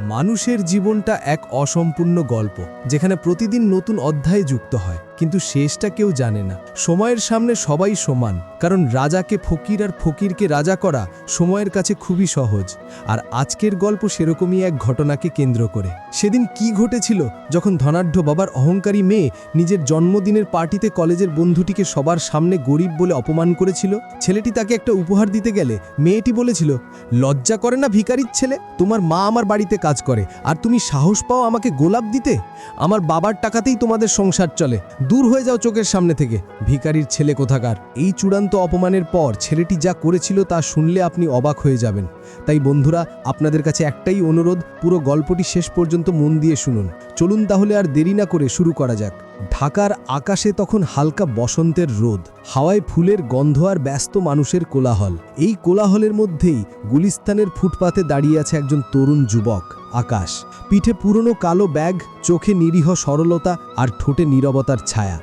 মানুষের জীবনটা এক অসম্পূর্ণ গল্প যেখানে প্রতিদিন নতুন অধ্যায় যুক্ত হয়। কিন্তু শেষটা কেউ জানে না। সময়ের সামনে সবাই সমান, কারণ রাজাকে ফকির আর ফকিরকে রাজা করা সময়ের কাছে খুবই সহজ। আর আজকের গল্প সেরকমই এক ঘটনাকে কেন্দ্র করে। সেদিন কি ঘটেছিল, যখন ধনাঢ্য বাবার অহংকারী মেয়ে নিজের জন্মদিনের পার্টিতে কলেজের বন্ধুটিকে সবার সামনে গরিব বলে অপমান করেছিল? ছেলেটি তাকে একটা উপহার দিতে গেলে মেয়েটি বলেছিল, লজ্জা করে না ভিকারির ছেলে? তোমার মা আমার বাড়িতে কাজ করে, আর তুমি সাহস পাও আমাকে গোলাপ দিতে? আমার বাবার টাকাতেই তোমাদের সংসার চলে। দূর হয়ে যাও চোখের সামনে থেকে। ভিকারির ছেলে কোথাকার? এই চূড়ান্ত অপমানের পর ছেলেটি যা করেছিল তা শুনলে আপনি অবাক হয়ে যাবেন। তাই বন্ধুরা, আপনাদের কাছে একটাই অনুরোধ, পুরো গল্পটি শেষ পর্যন্ত মন দিয়ে শুনুন। চলুন তাহলে আর দেরি না করে শুরু করা যাক। ঢাকার আকাশে তখন হালকা বসন্তের রোদ, হাওয়ায় ফুলের গন্ধ আর ব্যস্ত মানুষের কোলাহল। এই কোলাহলের মধ্যেই গুলিস্তানের ফুটপাতে দাঁড়িয়ে আছে একজন তরুণ যুবক, আকাশ। পিঠে পুরনো কালো ব্যাগ, চোখে নিরীহ সরলতা আর ঠোঁটে নীরবতার ছায়া।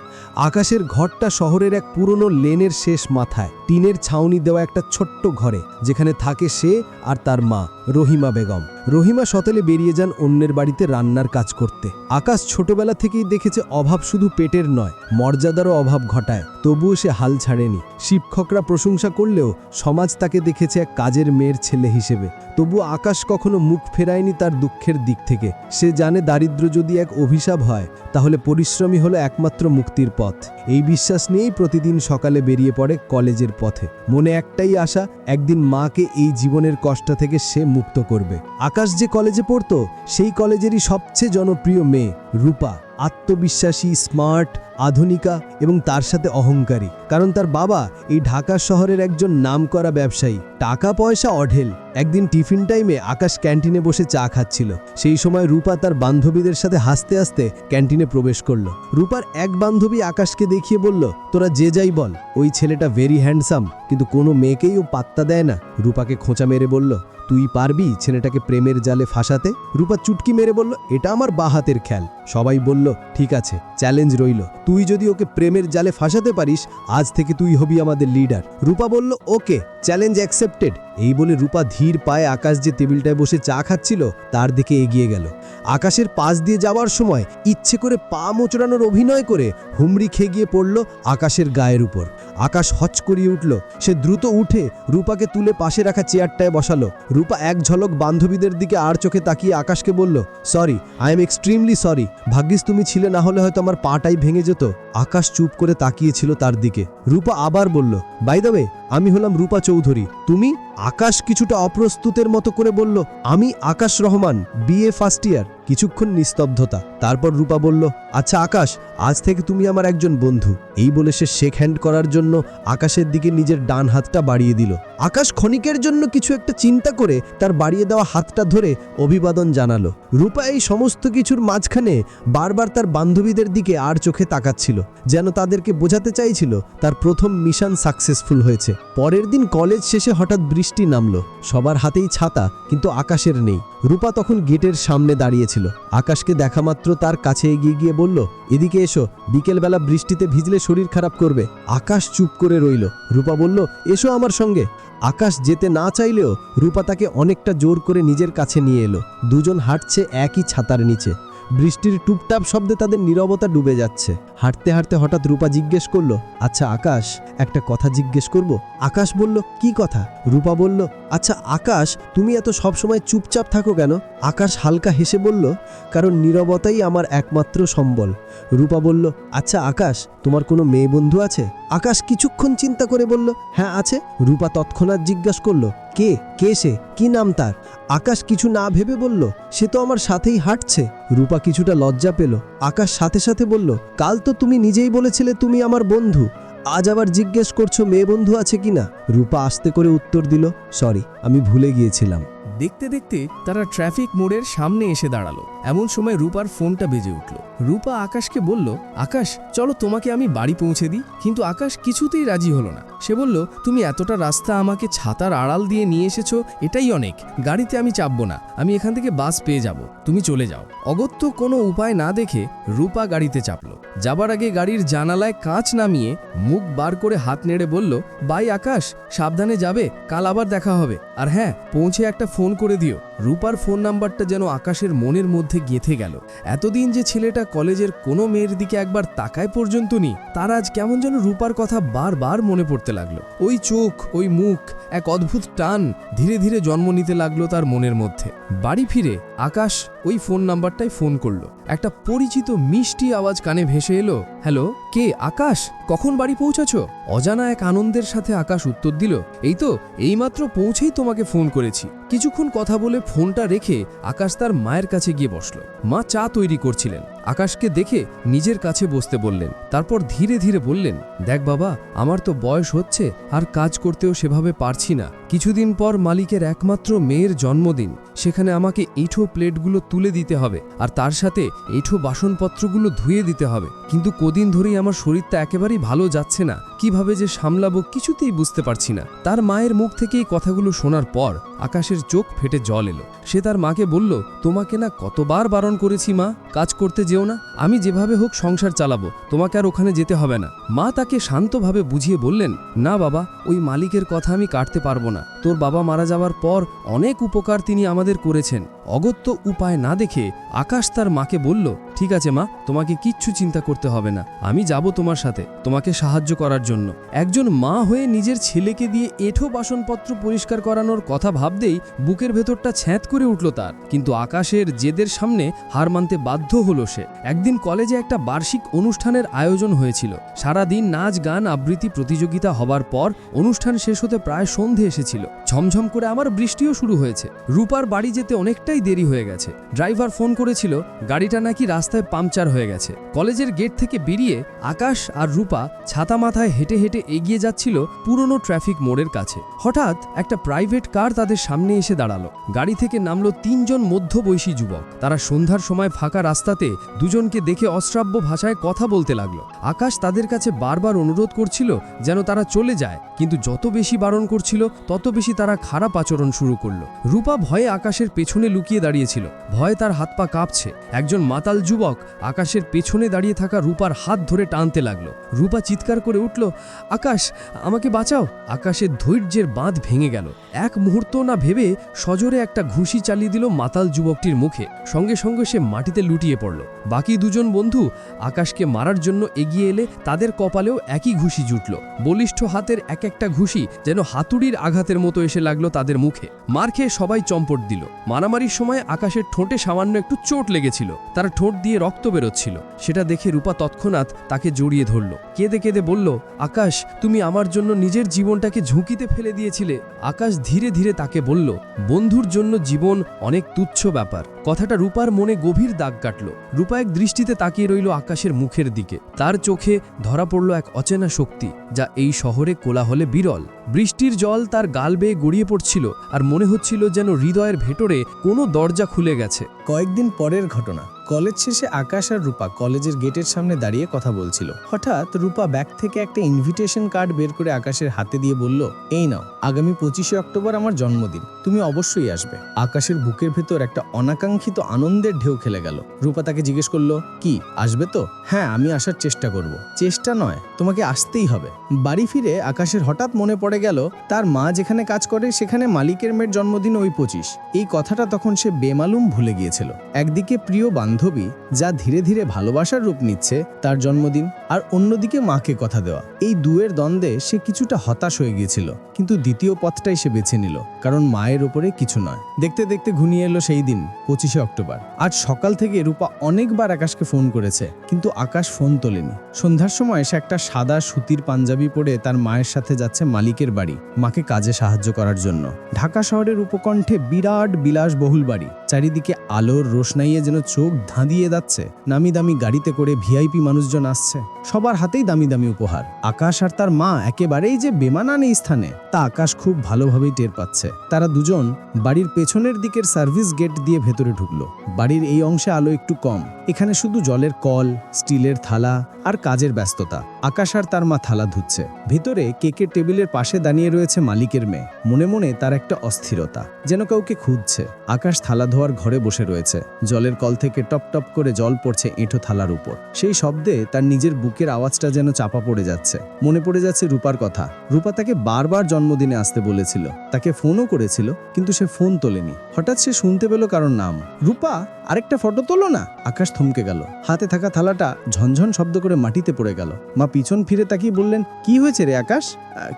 আকাশের ঘরটা শহরের এক পুরনো লেনের শেষ মাথায়, টিনের ছাউনি দেওয়া একটা ছোট্ট ঘরে, যেখানে থাকে সে আর তার মা। রহিমা বেগম। রহিমা সতেলে বেরিয়ে যান অন্যের বাড়িতে রান্নার কাজ করতে। আকাশ ছোটবেলা থেকেই দেখেছে অভাব শুধু পেটের নয়, মর্যাদারও অভাব ঘটায়। তবুও সে হাল ছাড়েনি। শিক্ষকরা প্রশংসা করলেও সমাজ তাকে দেখেছে এক কাজের মেয়ের ছেলে হিসেবে। তবু আকাশ কখনো মুখ ফেরায়নি তার দুঃখের দিক থেকে। সে জানে দারিদ্র যদি এক অভিশাপ হয়, তাহলে পরিশ্রমী হলো একমাত্র মুক্তির পথ। এই বিশ্বাস নিয়েই প্রতিদিন সকালে বেরিয়ে পড়ে কলেজের পথে। মনে একটাই আশা, একদিন মাকে এই জীবনের কষ্ট থেকে সে মুক্ত করবে। আকাশ যে কলেজে পড়তো সেই কলেজেরই সবচেয়ে জনপ্রিয় মেয়ে রূপা। আত্মবিশ্বাসী স্মার্ট আধুনিকা এবং তার সাথে অহংকারী। কারণ তার বাবা এই ঢাকা শহরের একজন নামকরা ব্যবসায়ী। টাকা পয়সা অঢেল। একদিন টিফিন টাইমে আকাশ ক্যান্টিনে বসে চা খাচ্ছিল। সেই সময় রূপা তার বান্ধবীদের সাথে হাসতে হাসতে ক্যান্টিনে প্রবেশ করল। রূপার এক বান্ধবী আকাশকে দেখিয়ে বলল, তোরা যে যাই বল, ওই ছেলেটা ভেরি হ্যান্ডসাম কিন্তু কোনো মেয়েকেই ও পাত্তা দেয় না। রূপাকে খোঁচা মেরে বলল, তুই পারবি ছেলেটাকে প্রেমের জালে ফাঁসাতে? রূপা চুটকি মেরে বলল, এটা আমার বাহাতের খেয়াল। সবাই বলল, ঠিক আছে চ্যালেঞ্জ রইল। তুই যদি ওকে প্রেমের জালে ফাঁসাতে পারিস, আজ থেকে তুই হবি আমাদের লিডার রূপা বলল, ওকে। চ্যালেঞ্জ অ্যাকসেপ্টেড এই বলে রূপা ধীর পায়ে আকাশ যে টেবিলটায় বসে চা খাচ্ছিল, তার দিকে এগিয়ে গেল। আকাশের পাশ দিয়ে যাওয়ার সময় ইচ্ছে করে পা মোচড়ানোর অভিনয় করে হুমড়ি খেয়ে গিয়ে পড়ল আকাশের গায়ের উপর। আকাশ হচ করিয়ে উঠল। সে দ্রুত উঠে রূপাকে তুলে পাশে রাখা চেয়ারটায় বসালো। রূপা এক ঝলক বান্ধবীদের দিকে আর চোখে তাকিয়ে আকাশকে বলল sorry I am extremely sorry ভাগ্যিস তুমি ছিলে, না হলে হয়তো আমার পাটাই ভেঙে যেত। আকাশ চুপ করে তাকিয়েছিল তার দিকে। রূপা আবার বলল বাই দ্য আমি হলাম রূপা চৌধুরী। তুমি? আকাশ কিছুটা অপ্রস্তুতের মতো করে বলল, আমি Akash Rahman, BA first year. কিছুক্ষণ নিস্তব্ধতা। তারপর রূপা বলল আচ্ছা আকাশ, আজ থেকে তুমি আমার একজন বন্ধু। এই বলে সে শেক হ্যান্ড করার জন্য আকাশের দিকে নিজের ডান হাতটা বাড়িয়ে দিল। আকাশ ক্ষণিকের জন্য কিছু একটা চিন্তা করে তার বাড়িয়ে দেওয়া হাতটা ধরে অভিবাদন জানালো। রূপা এই সমস্ত কিছুর মাঝখানে বারবার তার বান্ধবীদের দিকে আর চোখে তাকাচ্ছিল, যেন তাদেরকে বোঝাতে চাইছিল তার প্রথম মিশন সাকসেসফুল হয়েছে। পরের দিন কলেজ শেষে হঠাৎ বৃষ্টি নামলো। সবার হাতেই ছাতা, কিন্তু আকাশের নেই। রূপা তখন গেটের সামনে দাঁড়িয়েছিল। আকাশকে দেখা মাত্র তার কাছে এগিয়ে গিয়ে বলল, এদিকে এসো, বিকেলবেলা বৃষ্টিতে ভিজলে শরীর খারাপ করবে। আকাশ চুপ করে রইল। রূপা বলল, এসো আমার সঙ্গে। আকাশ যেতে না চাইলেও রূপা তাকে অনেকটা জোর করে নিজের কাছে নিয়ে এলো। দুজন হাঁটছে একই ছাতার নিচে। বৃষ্টির টুপটাপ শব্দে তাদের নীরবতা ডুবে যাচ্ছে। হাঁটতে হাঁটতে হঠাৎ রূপা জিজ্ঞেস করল আচ্ছা আকাশ? একটা কথা জিজ্ঞেস করব। আকাশ বলল, কি কথা? রূপা বলল আচ্ছা আকাশ, তুমি এত সবসময় চুপচাপ থাকো কেন? আকাশ হালকা হেসে বলল, কারণ নীরবতাই আমার একমাত্র সম্বল। রূপা বলল আচ্ছা আকাশ, তোমার কোনো মেয়ে বন্ধু আছে? আকাশ কিছুক্ষণ চিন্তা করে বলল হ্যাঁ আছে। রূপা তৎক্ষণাৎ জিজ্ঞাসা করল কে? কে সে? কি নাম তার? আকাশ কিছু না ভেবে বলল, সে তো আমার সাথেই হাঁটছে। রূপা কিছুটা লজ্জা পেল। আকাশ সাথে সাথে বলল, কাল তো তুমি নিজেই বলেছিলে তুমি আমার বন্ধু। আজ আবার জিজ্ঞেস করছ মেয়ে বন্ধু আছে কিনা? রূপা আস্তে করে উত্তর দিল, সরি, আমি ভুলে গিয়েছিলাম। দেখতে দেখতে তারা ট্রাফিক মোড়ের সামনে এসে দাঁড়াল। এমন সময় রূপার ফোনটা বেজে উঠল। রূপা আকাশকে বলল, আকাশ, চলো তোমাকে আমি বাড়ি পৌঁছে দিই। কিন্তু আকাশ কিছুতেই রাজি হলো না। সে বলল, তুমি এতটা রাস্তা আমাকে ছাতার আড়াল দিয়ে নিয়ে এসেছ, এটাই অনেক। গাড়িতে আমি চাপবো না। আমি এখান থেকে বাস পেয়ে যাব। তুমি চলে যাও। অগত্য কোনো উপায় না দেখে রূপা গাড়িতে চাপলো। যাবার আগে গাড়ির জানালায় কাঁচ নামিয়ে মুখ বার করে হাত নেড়ে বলল, বাই আকাশ, সাবধানে যাবে, কাল আবার দেখা হবে। আর হ্যাঁ পৌঁছে একটা ফোন করে দিও। রূপার ফোন নাম্বারটা যেন আকাশের মনের মধ্যে গেঁথে গেল। এতদিন যে ছেলেটা কলেজের কোনো মেয়ের দিকে একবার তাকায় পর্যন্ত নি, তার আজ কেমন যেন রূপার কথা বারবার মনে পড়তে লাগল। ওই চোখ, ওই মুখ, এক অদ্ভুত টান ধীরে ধীরে জন্ম নিতে লাগল তার মনের মধ্যে। বাড়ি ফিরে আকাশ ওই ফোন নাম্বারটায় ফোন করল। একটা পরিচিত মিষ্টি আওয়াজ কানে ভেসে এলো, হ্যালো, কে? আকাশ? কখন বাড়ি পৌঁছাছ অজানা এক আনন্দের সাথে আকাশ উত্তর দিল, এই তো, এইমাত্র পৌঁছেই তোমাকে ফোন করেছি। কিছুক্ষণ কথা বলে ফোনটা রেখে আকাশ তার মায়ের কাছে গিয়ে বসল। মা চা তৈরি করছিলেন। আকাশকে দেখে নিজের কাছে বসতে বললেন। তারপর ধীরে ধীরে বললেন, দেখ বাবা, আমার তো বয়স হচ্ছে আর কাজ করতেও সেভাবে পারছি না। কিছুদিন পর মালিকের একমাত্র মেয়ের জন্মদিন। সেখানে আমাকে এঁঠো প্লেটগুলো তুলে দিতে হবে আর তার সাথে এঁঠো বাসনপত্রগুলো ধুয়ে দিতে হবে। কিন্তু কদিন ধরেই আমার শরীরটা একেবারেই ভালো যাচ্ছে না। কীভাবে যে সামলাবো কিছুতেই বুঝতে পারছি না। তার মায়ের মুখ থেকে এই কথাগুলো শোনার পর আকাশের চোখ ফেটে জল এলো। সে তার মাকে বলল, তোমাকে না কতবার বারণ করেছি মা? কাজ করতে যেও না, আমি যেভাবে হোক সংসার চালাবো, তোমাকে আর ওখানে যেতে হবে না। মা তাকে শান্তভাবে বুঝিয়ে বললেন, না বাবা, ওই মালিকের কথা আমি কাটতে পারব না। তোর বাবা মারা যাওয়ার পর অনেক উপকার তিনি আমাদের করেছেন। অগত্য উপায় না দেখে আকাশ তার মাকে বলল, ঠিক আছে মা, তোমাকে কিচ্ছু চিন্তা করতে হবে না। আমি যাব তোমার সাথে, তোমাকে সাহায্য করার জন্য। একজন মা হয়ে নিজের ছেলেকে দিয়ে এঠো বাসনপত্র পরিষ্কার করানোর কথা ভাবতেই বুকের ভেতরটা ছ্যাঁত করে উঠল তার। কিন্তু আকাশের জেদের সামনে হার মানতে বাধ্য হলো সে। একদিন কলেজে একটা বার্ষিক অনুষ্ঠানের আয়োজন হয়েছিল। সারাদিন নাচ, গান, আবৃত্তি প্রতিযোগিতা হবার পর অনুষ্ঠান শেষ হতে প্রায় সন্ধে এসেছিল। ঝমঝম করে আমার বৃষ্টিও শুরু হয়েছে। রূপার বাড়ি যেতে অনেকটাই দেরি হয়ে গেছে। ড্রাইভার ফোন করেছিল, গাড়িটা নাকি রাস্তায় পাংচার হয়ে গেছে। কলেজের গেট থেকে বেরিয়ে আকাশ আর রূপা ছাতা মাথায় হেঁটে হেঁটে এগিয়ে যাচ্ছিল পুরনো ট্রাফিক মোড়ের কাছে। হঠাৎ একটা প্রাইভেট কার তাদের সামনে এসে দাঁড়াল। গাড়ি থেকে নামলো তিনজন মধ্যবয়সী যুবক। তারা সন্ধ্যার সময় ফাঁকা রাস্তাতে দুজনকে দেখে অশ্রাব্য ভাষায় কথা বলতে লাগল। আকাশ তাদের কাছে বারবার অনুরোধ করছিল যেন তারা চলে যায়, কিন্তু যত বেশি বারণ করছিল, তত বেশি তারা খারাপ আচরণ শুরু করল। রূপা ভয়ে আকাশের পেছনে লুকিয়ে দাঁড়িয়েছিল। ভয়ে তার হাত পা কাঁপছে। একজন মাতাল যুবক আকাশের পেছনে দাঁড়িয়ে থাকা রূপার হাত ধরে টানতে লাগল। রূপা চিৎকার করে উঠল, আকাশ, আমাকে বাঁচাও! আকাশের ধৈর্যের বাঁধ ভেঙে গেল। এক মুহূর্ত না ভেবে সজোরে একটা ঘুষি চালিয়ে দিল মাতাল যুবকটির মুখে। সঙ্গে সঙ্গে সে মাটিতে লুটিয়ে পড়ল। বাকি দুজন বন্ধু আকাশকে মারার জন্য এগিয়ে এলে তাদের কপালেও একই ঘুষি জুটল। বলিষ্ঠ হাতের এক একটা ঘুষি যেন হাতুড়ির আঘাতের মতো এসে লাগল তাদের মুখে। মার খেয়ে সবাই চম্পট দিল। মারামারির সময় আকাশের ঠোঁটে সামান্য একটু চোট লেগেছিল। তার ঠোঁট দিয়ে রক্ত বেরোচ্ছিল। সেটা দেখে রূপা তৎক্ষণাৎ তাকে জড়িয়ে ধরল। কেঁদে কেঁদে বলল, আকাশ, তুমি আমার জন্য নিজের জীবনটাকে ঝুঁকিতে ফেলে দিয়েছিলে। আকাশ ধীরে ধীরে তাকে বলল, বন্ধুর জন্য জীবন অনেক তুচ্ছ ব্যাপার। কথাটা রূপার মনে গভীর দাগ কাটল। রূপা এক দৃষ্টিতে তাকিয়ে রইল আকাশের মুখের দিকে। তার চোখে ধরা পড়ল এক অচেনা শক্তি, যা এই শহরে কোলাহলে বিরল। বৃষ্টির জল তার গাল বেয়ে গড়িয়ে পড়ছিল আর মনে হচ্ছিল যেন হৃদয়ের ভেতরে কোনো দরজা খুলে গেছে। কয়েকদিন পরের ঘটনা। কলেজ শেষে আকাশ আর রূপা কলেজের গেটের সামনে দাঁড়িয়ে কথা বলছিল। হঠাৎ রূপা ব্যাগ থেকে একটা ইনভিটেশন কার্ড বের করে আকাশের হাতে দিয়ে বলল, এই নাও, আগামী পঁচিশে অক্টোবর আমার জন্মদিন, তুমি অবশ্যই আসবে। আকাশের বুকের ভেতর একটা অনাকাঙ্ক্ষিত আনন্দের ঢেউ খেলে গেল। রূপা তাকে জিজ্ঞেস করল, কি, আসবে তো? হ্যাঁ আমি আসার চেষ্টা করব। চেষ্টা নয়, তোমাকে আসতেই হবে। বাড়ি ফিরে আকাশের হঠাৎ মনে পড়ে গেল, তার মা যেখানে কাজ করে সেখানে মালিকের মেয়ের জন্মদিন ওই পঁচিশ। এই কথাটা তখন সে বেমালুম ভুলে গিয়েছিল। একদিকে প্রিয় বান্ধবী যা ধীরে ধীরে ভালোবাসার রূপ নিচ্ছে তার জন্মদিন। আর অন্যদিকে মাকে কথা দেওয়া। এই দুয়ের দ্বন্দ্বে সে কিছুটা হতাশ হয়ে গিয়েছিল, কিন্তু দ্বিতীয় পথটাই সে বেছে নিল, কারণ মায়ের ওপরে কিছু নয়। দেখতে দেখতে ঘনিয়ে এলো সেই দিন, পঁচিশে অক্টোবর। আজ সকাল থেকে রূপা অনেকবার আকাশকে ফোন করেছে, কিন্তু আকাশ ফোন তোলেনি। সন্ধ্যার সময় সে একটা সাদা সুতির পাঞ্জাবি পরে তার মায়ের সাথে যাচ্ছে মালিকের বাড়ি, মাকে কাজে সাহায্য করার জন্য। ঢাকা শহরের উপকণ্ঠে বিরাট বিলাসবহুল বাড়ি, চারিদিকে আলোর রোশনাইয়ে যেন চোখ ধাঁধিয়ে যাচ্ছে, নামি দামি গাড়িতে করে ভিআইপি মানুষজন আসছে। সবার হাতেই দামি দামি উপহার। আকাশ আর তার মা একেবারেই যে বেমানান স্থানে, তা আকাশ খুব ভালোভাবেই টের পাচ্ছে। তারা দুজন বাড়ির পেছনের দিকের সার্ভিস গেট দিয়ে ভেতরে ঢুকলো। বাড়ির এই অংশে আলো একটু কম। এখানে শুধু জলের কল, স্টিলের থালা আর কাজের ব্যস্ততা। আকাশ আর তার মা থালা ধুচ্ছে। ভিতরে কেকের টেবিলের পাশে দাঁড়িয়ে রয়েছে মালিকের মেয়ে। মনে মনে তার একটা অস্থিরতা, যেন কাউকে খুঁজছে। আকাশ থালা ধোয়ার ঘরে বসে রয়েছে। জলের কল থেকে টপ টপ করে জল পড়ছে এঁঠো থালার উপর। সেই শব্দে তার নিজের বুকের আওয়াজটা যেন চাপা পড়ে যাচ্ছে। মনে পড়ে যাচ্ছে রূপার কথা। রূপা তাকে বারবার জন্মদিনে আসতে বলেছিল। তাকে ফোনও করেছিল, কিন্তু সে ফোন তোলেনি। হঠাৎ সে শুনতে পেল কারোর নাম। রূপা, আরেকটা ফটো তোলো না? আকাশ থমকে গেল। হাতে থাকা থালাটা ঝনঝন শব্দ করে মাটিতে পড়ে গেল। মা পিছন ফিরে তাকিয়ে বললেন, কি হয়েছে রে আকাশ?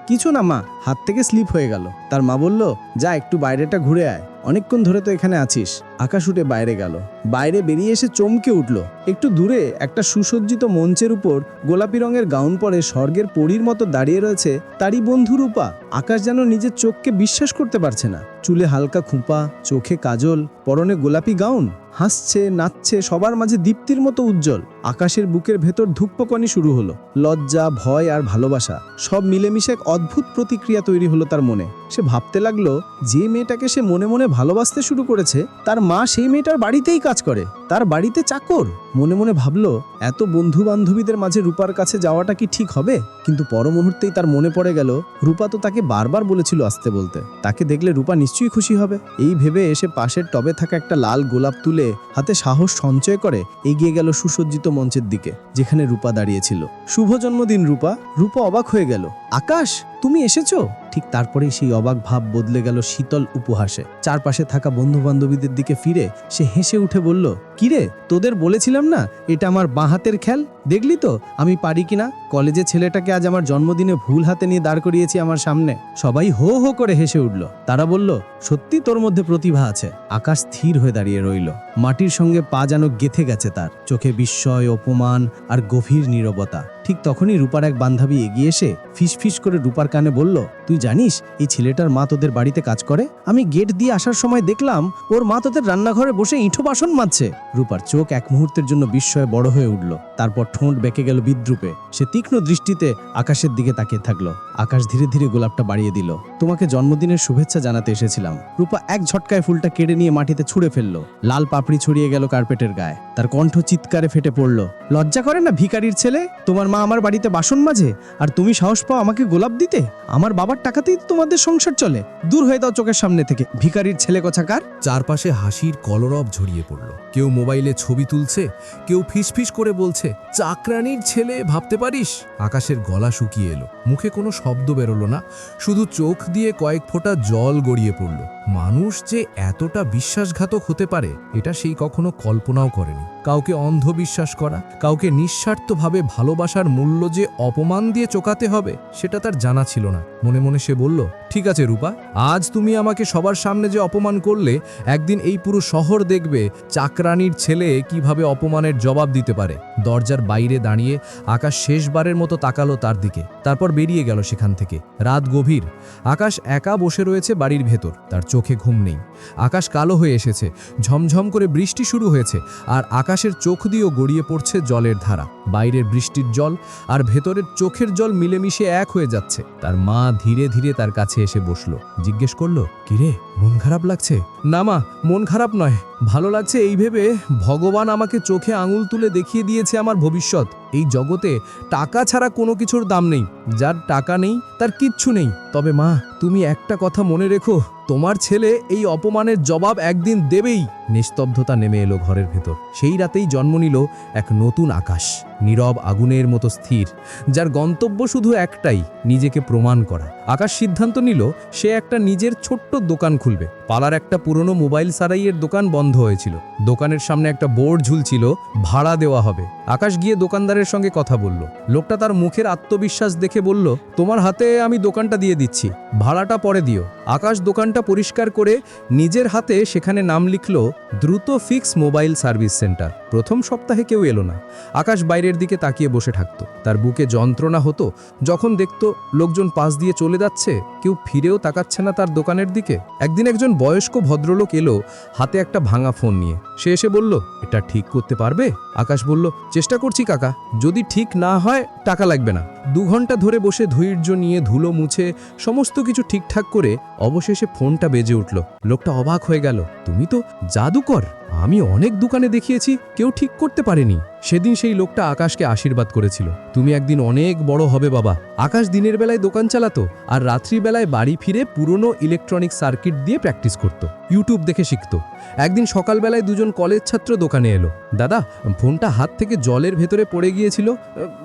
কিছু না মা, হাত থেকে স্লিপ হয়ে গেল। তার মা বলল, যা, একটু বাইরেটা ঘুরে আয়। অনেকক্ষণ ধরে তো এখানে আছিস। আকাশ উঠে বাইরে গেল। বাইরে বেরিয়ে এসে চমকে উঠল। একটু দূরে একটা সুসজ্জিত মঞ্চের উপর গোলাপি রঙের গাউন পরে স্বর্গের পরীর মতো দাঁড়িয়ে রয়েছে তারই বন্ধু রূপা। আকাশ যেন নিজের চোখকে বিশ্বাস করতে পারছে না। চুলে হালকা খুঁপা, চোখে কাজল, পরনে গোলাপি গাউন, হাসছে, নাচছে, সবার মাঝে দীপ্তির মতো উজ্জ্বল। আকাশের বুকের ভেতর ধূপকণি শুরু হলো। লজ্জা, ভয় আর ভালোবাসা, সব মিলেমিশে এক অদ্ভুত প্রতিক্রিয়া তৈরি হলো তার মনে। সে ভাবতে লাগল, যে মেয়েটাকে সে মনে মনে ভালোবাসতে শুরু করেছে, তার মা সেই মেয়েটার বাড়িতেই কাজ করে, তার বাড়িতে চাকর। মনে মনে ভাবলো, এত বন্ধু বান্ধবীদের মাঝে রূপার কাছে যাওয়াটা কি ঠিক হবে? কিন্তু পর মুহূর্তেই তার মনে পড়ে গেল, রূপা তো তাকে বারবার বলেছিল আসতে বলতে। তাকে দেখলে রূপা নিশ্চয়ই খুশি হবে। এই ভেবে এসে পাশের টবে থাকা একটা লাল গোলাপ তুলে হাতে সাহস সঞ্চয় করে এগিয়ে গেল সুসজ্জিত মঞ্চের দিকে, যেখানে রূপা দাঁড়িয়েছিল শুভ জন্মদিন রূপা। রূপা অবাক হয়ে গেল, আকাশ, তুমি এসেছ? ঠিক তারপরেই সেই অবাক ভাব বদলে গেল শীতল উপহাসে। চারপাশে থাকা বন্ধু বান্ধবীদের দিকে ফিরে সে হেসে উঠে বলল, কিরে, তোদের বলেছিলাম না, এটা আমার বাঁ হাতের খেল? দেখলি তো, আমি পারি কিনা? কলেজে ছেলেটাকে আজ আমার জন্মদিনে ভুল হাতে নিয়ে দাঁড় করিয়েছি আমার সামনে। সবাই হো হো করে হেসে উঠল। তারা বলল, সত্যি তোর মধ্যে প্রতিভা আছে। আকাশ স্থির হয়ে দাঁড়িয়ে রইল। মাটির সঙ্গে পা যেন গেথে গেছে তার। চোখে বিস্ময়, অপমান আর গভীর নীরবতা। ঠিক তখনই রূপার এক বান্ধবী এগিয়ে এসে ফিসফিস করে রূপার কানে বলল, তুই জানিস, এই ছেলেটার মা তোদের বাড়িতে কাজ করে? আমি গেট দিয়ে আসার সময় দেখলাম, ওর মা তোদের রান্নাঘরে বসে ইঁঠো বাসন মাজছে। রূপার চোখ এক মুহূর্তের জন্য বিস্ময়ে বড় হয়ে উঠল। তারপর ঠোঁট বেঁকে গেল বিদ্রুপে। সে তীক্ষ্ণ দৃষ্টিতে আকাশের দিকে তাকিয়ে থাকল। আকাশ ধীরে ধীরে গোলাপটা বাড়িয়ে দিল। তোমাকে জন্মদিনের শুভেচ্ছা জানাতে এসেছিলাম। রূপা এক ঝটকায় ফুলটা কেড়ে নিয়ে মাটিতে ছুঁড়ে ফেলল। লাল পাপড়ি ছড়িয়ে গেল কার্পেটের গায়ে। তার কণ্ঠ চিৎকারে ফেটে পড়ল। লজ্জা করে না ভিখারির ছেলে? তোমার মা আমার বাড়িতে বাসন মাজে, আর তুমি সাহস পাও আমাকে গোলাপ দিতে? আমার বাবার টাকাতেই তোমাদের সংসার চলে। দূর হয়ে দাও চোখের সামনে থেকে। ভিখারির ছেলে কোথাকার চারপাশে হাসির কলরব ঝরিয়ে পড়ল। কেউ মোবাইলে ছবি তুলছে, কেউ ফিসফিস করে বলছে চাকরানির ছেলে ভাবতে পারিস? আকাশের গলা শুকিয়ে এলো। মুখে কোনো শব্দ বেরোলো না। শুধু চোখ দিয়ে কয়েক ফোঁটা জল গড়িয়ে পড়ল। মানুষ যে এতটা বিশ্বাসঘাতক হতে পারে, এটা সেই কখনো কল্পনাও করেনি। কাউকে অন্ধ বিশ্বাস করা, কাউকে নিঃস্বার্থভাবে ভালোবাসার মূল্য যে অপমান দিয়ে চোকাতে হবে, সেটা তার জানা ছিল না। মনে মনে সে বলল, ঠিক আছে রূপা, আজ তুমি আমাকে সবার সামনে যে অপমান করলে, একদিন এই পুরো শহর দেখবে চাকরানির ছেলে কীভাবে অপমানের জবাব দিতে পারে। দরজার বাইরে দাঁড়িয়ে আকাশ শেষবারের মতো তাকালো তার দিকে। তারপর বেরিয়ে গেল সেখান থেকে। রাত গভীর। আকাশ একা বসে রয়েছে বাড়ির ভেতর। তার চোখে ঘুম নেই। আকাশ কালো হয়ে এসেছে, ঝমঝম করে বৃষ্টি শুরু হয়েছে, আর আকাশের চোখ দিয়েও গড়িয়ে পড়ছে জলের ধারা। বাইরের বৃষ্টির জল আর ভেতরের চোখের জল মিলেমিশে এক হয়ে যাচ্ছে। তার মা ধীরে ধীরে তার কাছে এসে বসল। জিজ্ঞেস করল, কিরে, মন খারাপ লাগছে? না মা, মন খারাপ নয়। ভালো লাগছে এই ভেবে, ভগবান আমাকে চোখে আঙুল তুলে দেখিয়ে দিয়েছে আমার ভবিষ্যৎ। এই জগতে টাকা ছাড়া কোনো কিছুর দাম নেই। যার টাকা নেই, তার কিচ্ছু নেই। তবে মা, তুমি একটা কথা মনে রেখো তোমার ছেলে এই অপমানের জবাব একদিন দেবেই। নিস্তব্ধতা নেমে এলো ঘরের ভেতর। সেই রাতেই জন্ম নিল এক নতুন আকাশ। নীরব আগুনের মতো স্থির, যার গন্তব্য শুধু একটাই, নিজেকে প্রমাণ করা। আকাশ সিদ্ধান্ত নিল, সে একটা নিজের ছোট্ট দোকান খুলবে। পালার একটা পুরনো মোবাইল সারাইয়ের দোকান বন্ধ হয়েছিল। দোকানের সামনে একটা বোর্ড ঝুলছিল, ভাড়া দেওয়া হবে। আকাশ গিয়ে দোকানদারের সঙ্গে কথা বলল। লোকটা তার মুখের আত্মবিশ্বাস দেখে বলল, তোমার হাতে আমি দোকানটা দিয়ে দিচ্ছি, ভাড়াটা পরে দিও। আকাশ দোকানটা পরিষ্কার করে নিজের হাতে সেখানে নাম লিখল, দ্রুত ফিক্স মোবাইল সার্ভিস সেন্টার। প্রথম সপ্তাহে কেউ এলো না। আকাশ বাইরের দিকে তাকিয়ে বসে থাকতো। তার বুকে যন্ত্রণা হতো, যখন দেখতো লোকজন পাশ দিয়ে চলে যাচ্ছে, কেউ ফিরেও তাকাচ্ছে না তার দোকানের দিকে। একদিন একজন বয়স্ক ভদ্রলোক এলো হাতে একটা ভাঙা ফোন নিয়ে। সে এসে বলল, এটা ঠিক করতে পারবে? আকাশ বলল, চেষ্টা করছি কাকা, যদি ঠিক না হয় টাকা লাগবে না। দু ঘণ্টা ধরে বসে ধৈর্য নিয়ে ধুলো মুছে সমস্ত কিছু ঠিকঠাক করে অবশেষে ফোনটা বেজে উঠল। লোকটা অবাক হয়ে গেল, তুমি তো জাদুকর! আমি অনেক দোকানে দেখিয়েছি, কেউ ঠিক করতে পারেনি। সেদিন সেই লোকটা আকাশকে আশীর্বাদ করেছিল। তুমি একদিন অনেক বড় হবে বাবা। আকাশ দিনের বেলায় দোকান চালাতো আর রাত্রিবেলায় বাড়ি ফিরে পুরনো ইলেকট্রনিক সার্কিট দিয়ে প্র্যাকটিস করত। ইউটিউব দেখে শিখত। একদিন সকালবেলায় দুজন কলেজ ছাত্র দোকানে এলো। দাদা, ফোনটা হাত থেকে জলের ভেতরে পড়ে গিয়েছিল।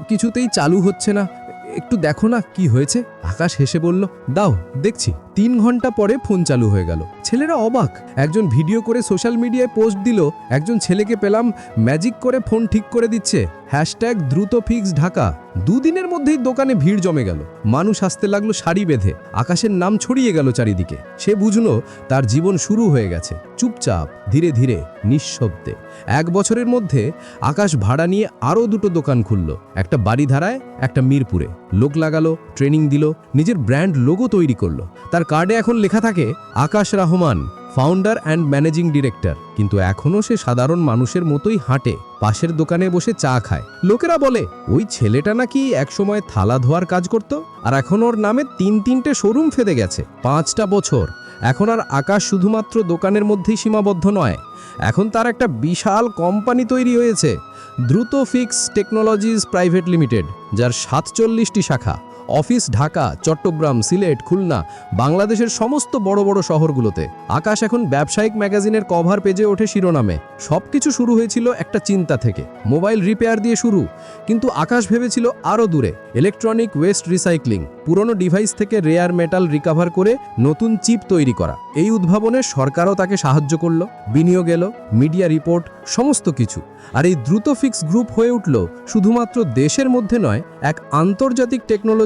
কিছুতেই চালু হচ্ছে না। একটু দেখো না কি হয়েছে। আকাশ হেসে বলল, দাও, দেখছি। তিন ঘণ্টা পরে ফোন চালু হয়ে গেল। ছেলেরা অবাক। একজন ভিডিও করে সোশ্যাল মিডিয়ায় পোস্ট দিল, একজন ছেলেকে পেলাম, ম্যাজিক করে ফোন ঠিক করে দিচ্ছে। হ্যাশট্যাগ দ্রুত ফিক্স ঢাকা। দুদিনের মধ্যেই দোকানে ভিড় জমে গেল। মানুষ আসতে লাগল শাড়ি বেঁধে। আকাশের নাম ছড়িয়ে গেল চারিদিকে। সে বুঝলো তার জীবন শুরু হয়ে গেছে। চুপচাপ, ধীরে ধীরে, নিঃশব্দে। এক বছরের মধ্যে আকাশ ভাড়া নিয়ে আরও দুটো দোকান খুলল। একটা বাড়িধারায় একটা মিরপুরে। লোক লাগালো, ট্রেনিং দিল, নিজের ব্র্যান্ড লোগো তৈরি করল। তার কার্ডে এখন লেখা থাকে, Akash Rahman. Founder and managing director কিন্তু এখনও সে সাধারণ মানুষের মতোই হাঁটে, পাশের দোকানে বসে চা খায়। লোকেরা বলে, ওই ছেলেটা নাকি একসময় থালা ধোয়ার কাজ করত, আর এখন ওর নামে তিন তিনটে শোরুম ফেদে গেছে, পাঁচটা বছর। এখন আর আকাশ শুধুমাত্র দোকানের মধ্যেই সীমাবদ্ধ নয়। এখন তার একটা বিশাল কোম্পানি তৈরি হয়েছে, দ্রুত ফিক্স টেকনোলজিস প্রাইভেট লিমিটেড, যার সাতচল্লিশটি শাখা। অফিস ঢাকা, চট্টগ্রাম, সিলেট, খুলনা, বাংলাদেশের সমস্ত বড় বড় শহরগুলোতে। আকাশ এখন ব্যবসায়িক ম্যাগাজিনের কভার পেজে ওঠে শিরোনামে। সবকিছু শুরু হয়েছিল একটা চিন্তা থেকে। মোবাইল রিপেয়ার দিয়ে শুরু, কিন্তু আকাশ ভেবেছিল আরও দূরে। ইলেকট্রনিক ওয়েস্ট রিসাইক্লিং, পুরনো ডিভাইস থেকে রেয়ার মেটাল রিকাভার করে নতুন চিপ তৈরি করা। এই উদ্ভাবনে সরকারও তাকে সাহায্য করল, বিনিয়োগ এলো, মিডিয়া রিপোর্ট, সমস্ত কিছু। আর এই দ্রুত ফিক্স গ্রুপ হয়ে উঠল শুধুমাত্র দেশের মধ্যে নয়, এক আন্তর্জাতিক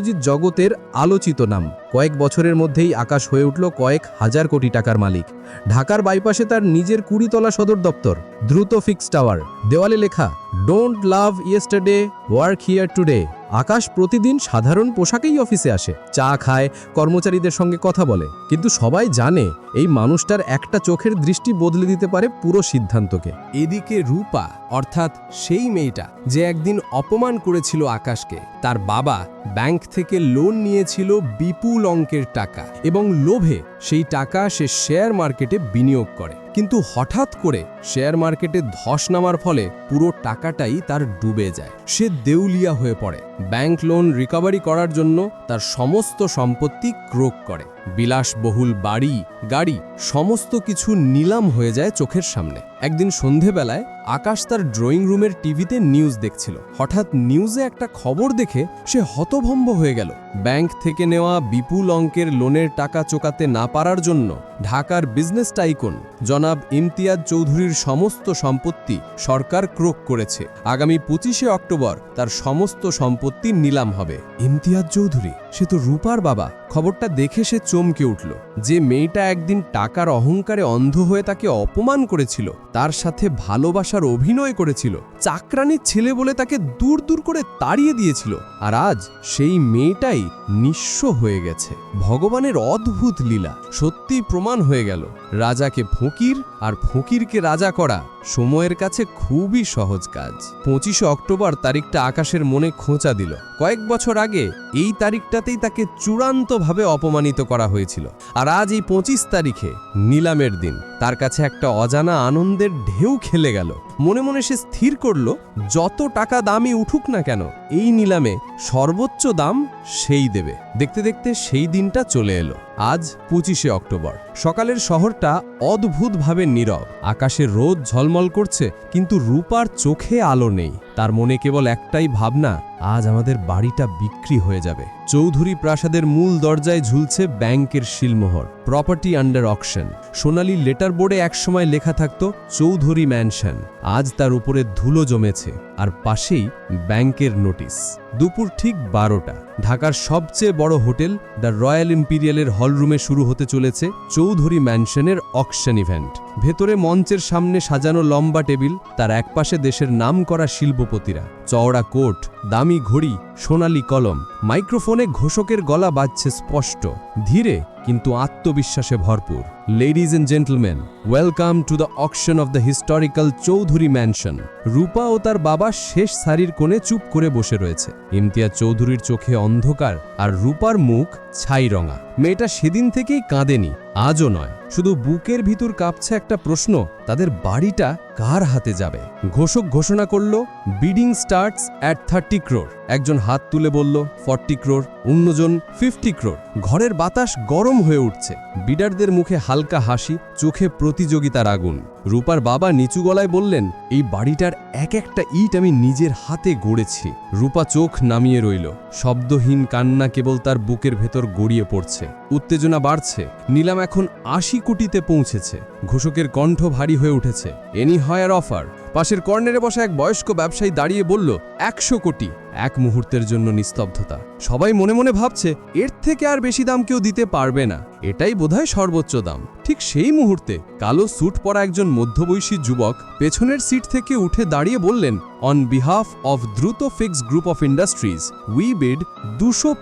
টেকনোলজির জগতের আলোচিত নাম। কয়েক বছরের মধ্যেই আকাশ হয়ে উঠল কয়েক হাজার কোটি টাকার মালিক। ঢাকার বাইপাসে তার নিজের কুড়িতলা সদর দপ্তর, দ্রুত ফিক্স টাওয়ার। দেওয়ালে লেখা don't love yesterday work here today Akash প্রতিদিন সাধারণ পোশাকেই অফিসে আসে, চা খায়, কর্মচারীদের সঙ্গে কথা বলে। কিন্তু সবাই জানে, এই মানুষটার একটা চোখের দৃষ্টি বদলে দিতে পারে পুরো সিদ্ধান্তকে। এদিকে রূপা, অর্থাৎ সেই মেয়েটা, যে একদিন অপমান করেছিল আকাশকে, তার বাবা ব্যাংক থেকে লোন নিয়েছিল বিপুল অঙ্কের টাকা এবং লোভে সেই টাকা সে শেয়ার মার্কেটে বিনিয়োগ করে। কিন্তু হঠাৎ করে শেয়ার মার্কেটে ধস নামার ফলে পুরো টাকাটাই তার ডুবে যায়। সে দেউলিয়া হয়ে পড়ে। ব্যাংক লোন রিকভারি করার জন্য তার সমস্ত সম্পত্তি ক্রোক করে। বিলাসবহুল বাড়ি, গাড়ি, সমস্ত কিছু নিলাম হয়ে যায় চোখের সামনে। একদিন সন্ধেবেলায় আকাশ তার ড্রয়িং রুমের টিভিতে নিউজ দেখছিল। হঠাৎ নিউজে একটা খবর দেখে সে হতভম্ব হয়ে গেল। ব্যাংক থেকে নেওয়া বিপুল অঙ্কের লোনের টাকা চোকাতে না পারার জন্য ঢাকার বিজনেস টাইকন, জনাব ইমতিয়াজ চৌধুরীর সমস্ত সম্পত্তি সরকার ক্রোক করেছে। আগামী পঁচিশে অক্টোবর তার সমস্ত সম্পত্তি নিলাম হবে। ইমতিয়াজ চৌধুরী, সে তো রূপার বাবা। খবরটা দেখে সে চমকে উঠল যে মেয়েটা একদিন টাকার অহংকারে অন্ধ হয়ে তাকে অপমান করেছিল, তার সাথে ভালোবাসার অভিনয় করেছিল, চাকরানির ছেলে বলে তাকে দূর দূর করে তাড়িয়ে দিয়েছিল, আর আজ সেই মেয়েটাই নিঃস্ব হয়ে গেছে। ভগবানের অদ্ভুত লীলা সত্যি প্রমাণ হয়ে গেল। রাজাকে ফকির আর ফকিরকে রাজা করা সময়ের কাছে খুবই সহজ কাজ। পঁচিশে অক্টোবর তারিখটা আকাশের মনে খোঁচা দিল। কয়েক বছর আগে এই তারিখটাতেই তাকে চূড়ান্তভাবে অপমানিত করা হয়েছিল। আর আজ এই পঁচিশ তারিখে নিলামের দিন। তার কাছে একটা অজানা আনন্দের ঢেউ খেলে গেল। মনে মনে সে স্থির করল, যত টাকা দামই উঠুক না কেন, এই নিলামে সর্বোচ্চ দাম সেই দেবে। দেখতে দেখতে সেই দিনটা চলে এলো। আজ পঁচিশে অক্টোবর। সকালের শহরটা অদ্ভুতভাবে নীরব। আকাশে রোদ ঝলমল করছে, কিন্তু রূপার চোখে আলো নেই। তার মনে কেবল একটাই ভাবনা, আজ আমাদের বাড়িটা বিক্রি হয়ে যাবে। চৌধুরী প্রাসাদের মূল দরজায় ঝুলছে ব্যাংকের শিলমোহর প্রপার্টি আন্ডার অকশন সোনালি লেটার বোর্ডে একসময় লেখা থাকত, চৌধুরী ম্যানশন আজ তার উপরে ধুলো জমেছে, আর পাশেই ব্যাংকের নোটিশ দুপুর ঠিক বারোটা। ঢাকার সবচেয়ে বড় হোটেল দ্য রয়্যাল ইম্পিরিয়ালের হলরুমে শুরু হতে চলেছে চৌধুরী ম্যানশনের অকশন ইভেন্ট। ভেতরে মঞ্চের সামনে সাজানো লম্বা টেবিল, তার একপাশে দেশের নাম করা শিল্পপতিরা। চওড়া কোট, দামি ঘড়ি, সোনালি কলম, মাইক্রোফোনে ঘোষকের গলা বাজছে স্পষ্ট। ধীরে কিন্তু আত্মবিশ্বাসে ভরপুর। Ladies and gentleman welcome to the auction of the historical Chowdhury mansion Rupa ও তার বাবা শেষ সারির কোণে চুপ করে বসে রয়েছে। ইমতিয়াজ চৌধুরীর চোখে অন্ধকার আর রূপার মুখ ছাইরঙা মেয়েটা সেদিন থেকেই কাঁদেনি, আজও নয়। শুধু বুকের ভিতর কাঁপছে একটা প্রশ্ন, তাদের বাড়িটা কার হাতে যাবে? ঘোষক ঘোষণা করল bidding starts at thirty crore একজন হাত তুলে বলল ফর্টি ক্রোর অন্যজন ফিফটি ক্রোর ঘরের বাতাস গরম হয়ে উঠছে। বিডারদের মুখে হালকা হাসি, চোখে প্রতিযোগিতার আগুন। রূপার বাবা নিচু গলায় বললেন, এই বাড়িটার এক একটা ইট আমি নিজের হাতে গড়েছি। রূপা চোখ নামিয়ে রইল। শব্দহীন কান্না কেবল তার বুকের ভেতর গড়িয়ে পড়ছে। উত্তেজনা বাড়ছে। নিলাম এখন আশি কোটিতে পৌঁছেছে। ঘোষকের কণ্ঠ ভারী হয়ে উঠেছে। Any higher offer. পাশের কর্নারে বসা এক বয়স্ক ব্যবসায়ী দাঁড়িয়ে বলল, একশো কোটি। এক মুহূর্তের জন্য নিস্তব্ধতা। সবাই মনে মনে ভাবছে, এর থেকে আর বেশি দাম কেউ দিতে পারবে না। এটাই বোধহয় সর্বোচ্চ দাম। ঠিক সেই মুহূর্তে কালো স্যুট পরা একজন মধ্যবয়সী যুবক পেছনের সিট থেকে উঠে দাঁড়িয়ে বললেন on behalf of Druto fix group of industries we bid দুশো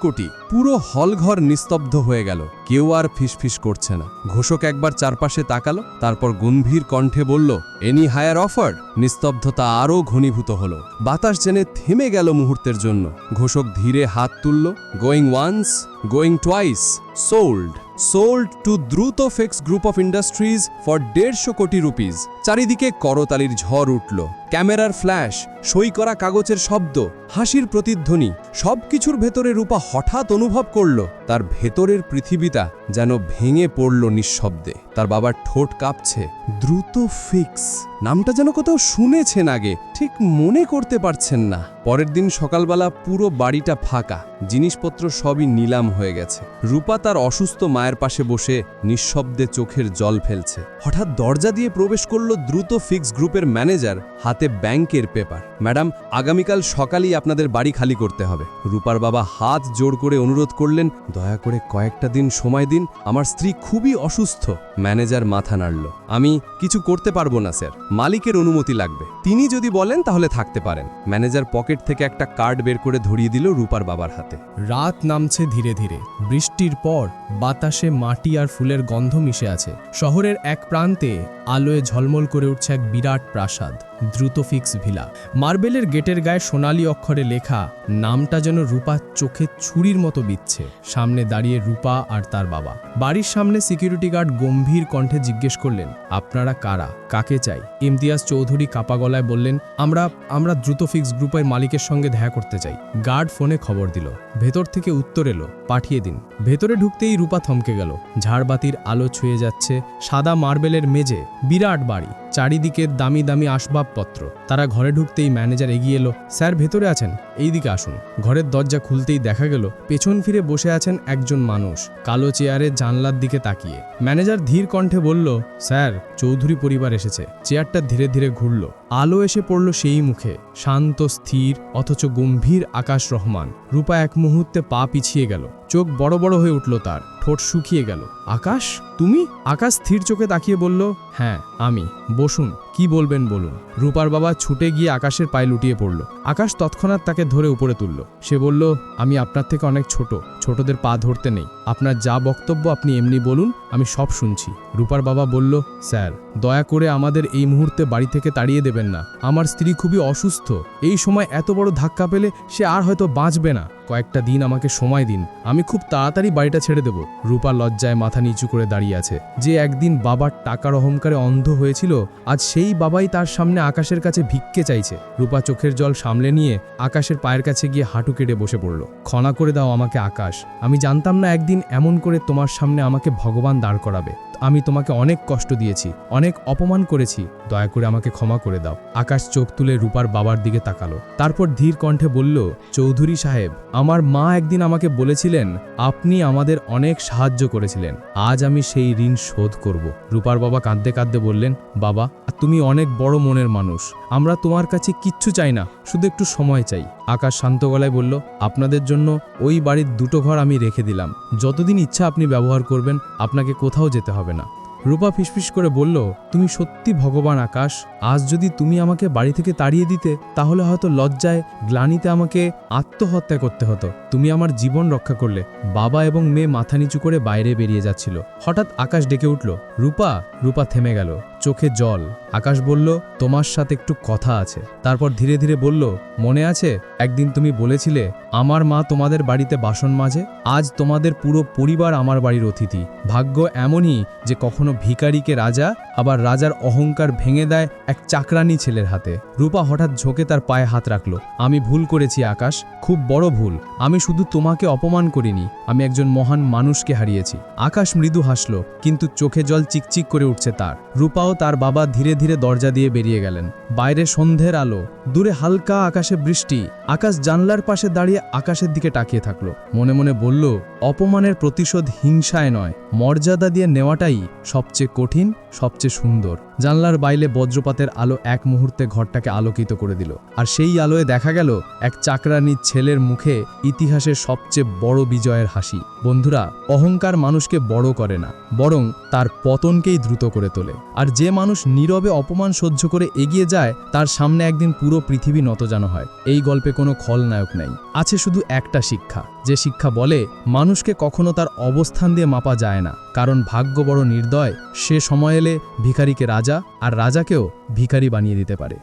কোটি। পুরো হলঘর নিস্তব্ধ হয়ে গেল। কেউ আর ফিসফিস করছে না। ঘোষক একবার চারপাশে তাকালো, তারপর গম্ভীর কণ্ঠে বলল এনি হায়ার অফার নিস্তব্ধতা আরও ঘনীভূত হলো। বাতাস জেনে থেমে গেল মুহূর্তের জন্য। ঘোষক ধীরে হাত তুলল going once going twice sold sold to Druto fix group of industries for দেড়শো কোটি রুপিস চারিদিকে করতালির ঝড় উঠল। ক্যামেরার ফ্ল্যাশ সই করা কাগজের শব্দ, হাসির প্রতিধ্বনি, সবকিছুর ভেতরে রূপা হঠাৎ অনুভব করল, তার ভেতরের পৃথিবীটা যেন ভেঙে পড়ল নিঃশব্দে। তার বাবার ঠোঁট কাঁপছে। দ্রুত ফিক্স নামটা যেন কোথাও শুনেছেন আগে, ঠিক মনে করতে পারছেন না। পরের দিন সকালবেলা পুরো বাড়িটা ফাঁকা, জিনিসপত্র সবই নিলাম হয়ে গেছে। রূপা তার অসুস্থ মায়ের পাশে বসে নিঃশব্দে চোখের জল ফেলছে। হঠাৎ দরজা দিয়ে প্রবেশ করল দ্রুত ফিক্স গ্রুপের ম্যানেজার, হাতে ব্যাংকের পেপার। ম্যাডাম, আগামীকাল সকালেই আপনাদের বাড়ি খালি করতে হবে। রূপার বাবা হাত জোড় করে অনুরোধ করলেন, দয়া করে কয়েকটা দিন সময় দিন, আমার স্ত্রী খুবই অসুস্থ। ম্যানেজার মাথা নাড়ল, আমি কিছু করতে পারব না, স্যার। মালিকের অনুমতি লাগবে। তিনি যদি বলেন, তাহলে থাকতে পারেন। ম্যানেজার পকেট থেকে একটা কার্ড বের করে ধরিয়ে দিল রূপার বাবার হাতে। রাত নামছে ধীরে ধীরে। বৃষ্টির পর বাতাসে মাটি আর ফুলের গন্ধ মিশে আছে। শহরের এক প্রান্তে আলোয় ঝলমল করে উঠছে এক বিরাট প্রাসাদ। দ্রুত ফিক্স ভিলা। মার্বেলের গেটের গায়ে সোনালি অক্ষরে লেখা, নামটা যেন রূপা চোখে ছুরির মতো বিচ্ছে সামনে দাঁড়িয়ে রূপা আর তার বাবা। বাড়ির সামনে সিকিউরিটি গার্ড গম্ভীর কণ্ঠে জিজ্ঞেস করলেন, আপনারা কারা? কাকে চাই? ইমতিয়াজ চৌধুরী কাপা গলায় বললেন, আমরা আমরা দ্রুত ফিক্স গ্রুপের মালিকের সঙ্গে দেখা করতে চাই। গার্ড ফোনে খবর দিল। ভেতর থেকে উত্তর এলো, পাঠিয়ে দিন। ভেতরে ঢুকতেই রূপা থমকে গেল। ঝাড়বাতির আলো ছুঁয়ে যাচ্ছে সাদা মার্বেলের মেজে বিরাট বাড়ি। চারিদিকের দামি দামি আসবাবপত্র। তারা ঘরে ঢুকতেই ম্যানেজার এগিয়ে এলো, স্যার, ভেতরে আছেন? এই দিকে আসুন। ঘরের দরজা খুলতেই দেখা গেল, পেছন ফিরে বসে আছেন একজন মানুষ, কালো চেয়ারে জানলার দিকে তাকিয়ে। ম্যানেজার ধীর কণ্ঠে বলল, স্যার, চৌধুরী পরিবার এসেছে। চেয়ারটা ধীরে ধীরে ঘুরল। আলো এসে পড়ল সেই মুখে, শান্ত, স্থির, অথচ গম্ভীর আকাশ রহমান। রূপা এক মুহূর্তে পা পিছিয়ে গেল, চোখ বড় বড় হয়ে উঠল তার, ঠোঁট শুকিয়ে গেল। আকাশ? তুমি? আকাশ স্থির চোখে তাকিয়ে বলল হ্যাঁ আমি। বসুন। কি বলবেন বলুন। রূপার বাবা ছুটে গিয়ে আকাশের পায়ে লুটিয়ে পড়ল। আকাশ তৎক্ষণাৎ তাকে ধরে উপরে তুলল। সে বলল, আমি আপনার থেকে অনেক ছোট। ছোটদের পা ধরতে নেই। আপনার যা বক্তব্য আপনি এমনি বলুন, আমি সব শুনছি। রূপার বাবা বলল, স্যার, দয়া করে আমাদের এই মুহূর্তে বাড়ি থেকে তাড়িয়ে দেবেন না। আমার স্ত্রী খুবই অসুস্থ। এই সময় এত বড় ধাক্কা পেলে সে আর হয়তো বাঁচবে না। কয়েকটা দিন আমাকে সময় দিন। আমি খুব তাড়াতাড়ি বাড়িটা ছেড়ে দেব। রূপা লজ্জায় মাথা নিচু করে দাঁড়িয়ে আছে। যে একদিন বাবার টাকার অহংকারে অন্ধ হয়েছিল, আজ সেই বাবাই তার সামনে আকাশের কাছে ভিক্ষে চাইছে। রূপা চোখের জল সামলে নিয়ে আকাশের পায়ের কাছে গিয়ে হাঁটু কেটে বসে পড়ল। ক্ষণা করে দাও আমাকে আকাশ। আমি জানতাম না একদিন এমন করে তোমার সামনে আমাকে ভগবান দাঁড় করাবে। আমি তোমাকে অনেক কষ্ট দিয়েছি, অনেক অপমান করেছি। দয়া করে আমাকে ক্ষমা করে দাও। আকাশ চোখ তুলে রূপার বাবার দিকে তাকালো। তারপর ধীর কণ্ঠে বলল, চৌধুরী সাহেব, আমার মা একদিন আমাকে বলেছিলেন, আপনি আমাদের অনেক সাহায্য করেছিলেন। আজ আমি সেই ঋণ শোধ করব। রূপার বাবা কাঁদতে কাঁদতে বললেন, বাবা, তুমি অনেক বড় মনের মানুষ। আমরা তোমার কাছে কিচ্ছু চাই না, শুধু একটু সময় চাই। আকাশ শান্ত গলায় বলল, আপনাদের জন্য ওই বাড়ির দুটো ঘর আমি রেখে দিলাম। যতদিন ইচ্ছা আপনি ব্যবহার করবেন, আপনাকে কোথাও যেতে হবে না। রূপা ফিসফিস করে বলল, তুমি সত্যি ভগবান আকাশ। আজ যদি তুমি আমাকে বাড়ি থেকে তাড়িয়ে দিতে, তাহলে হয়তো লজ্জায়, গ্লানিতে আমাকে আত্মহত্যা করতে হতো। তুমি আমার জীবন রক্ষা করলে। বাবা এবং মেয়ে মাথা নিচু করে বাইরে বেরিয়ে যাচ্ছিল। হঠাৎ আকাশ ডেকে উঠল, রূপা রূপা থেমে গেল। চোখে জল। আকাশ বলল, তোমার সাথে একটু কথা আছে। তারপর ধীরে ধীরে বলল, মনে আছে? একদিন তুমি বলেছিলে, আমার মা তোমাদের বাড়িতে বাসন মাজে, আজ তোমাদের পুরো পরিবার আমার বাড়ির অতিথি। ভাগ্য এমনই যে কখনো ভিখারিকে রাজা, আবার রাজার অহংকার ভেঙে দেয় এক চাকরানি ছেলের হাতে। রূপা হঠাৎ ঝোঁকে তার পায়ে হাত রাখল, আমি ভুল করেছি, আকাশ, খুব বড় ভুল। আমি শুধু তোমাকে অপমান করিনি, আমি একজন মহান মানুষকে হারিয়েছি। আকাশ মৃদু হাসল, কিন্তু চোখে জল চিকচিক করে উঠছে তার। রূপাও তার বাবা ধীরে ধীরে দরজা দিয়ে বেরিয়ে গেলেন। বাইরে সন্ধ্যের আলো, দূরে হালকা আকাশে বৃষ্টি, আকাশ জানলার পাশে দাঁড়িয়ে আকাশের দিকে তাকিয়ে থাকল। মনে মনে বলল, অপমানের প্রতিশোধ হিংসায় নয়, মর্যাদা দিয়ে নেওয়াটাই সবচেয়ে কঠিন সবচেয়ে সুন্দর। জানলার বাইলে বজ্রপাতের আলো এক মুহূর্তে ঘরটাকে আলোকিত করে দিল। আর সেই আলোয় দেখা গেল এক চাকরানির ছেলের মুখে ইতিহাসের সবচেয়ে বড় বিজয়ের হাসি। বন্ধুরা, অহংকার মানুষকে বড় করে না, বরং তার পতনকেই দ্রুত করে তোলে। আর যে মানুষ নীরবে অপমান সহ্য করে এগিয়ে যায়, তার সামনে একদিন পুরো পৃথিবী নতজানো হয়। এই গল্পে কোনো খলনায়ক নাই। আছে শুধু একটা শিক্ষা, যে শিক্ষা বলে, মানুষকে কখনো তার অবস্থান দিয়ে মাপা যায় না। কারণ ভাগ্য বড় নির্দয়, সে সময় এলে ভিখারিকে রাজা আর রাজাকেও ভিখারি বানিয়ে দিতে পারে।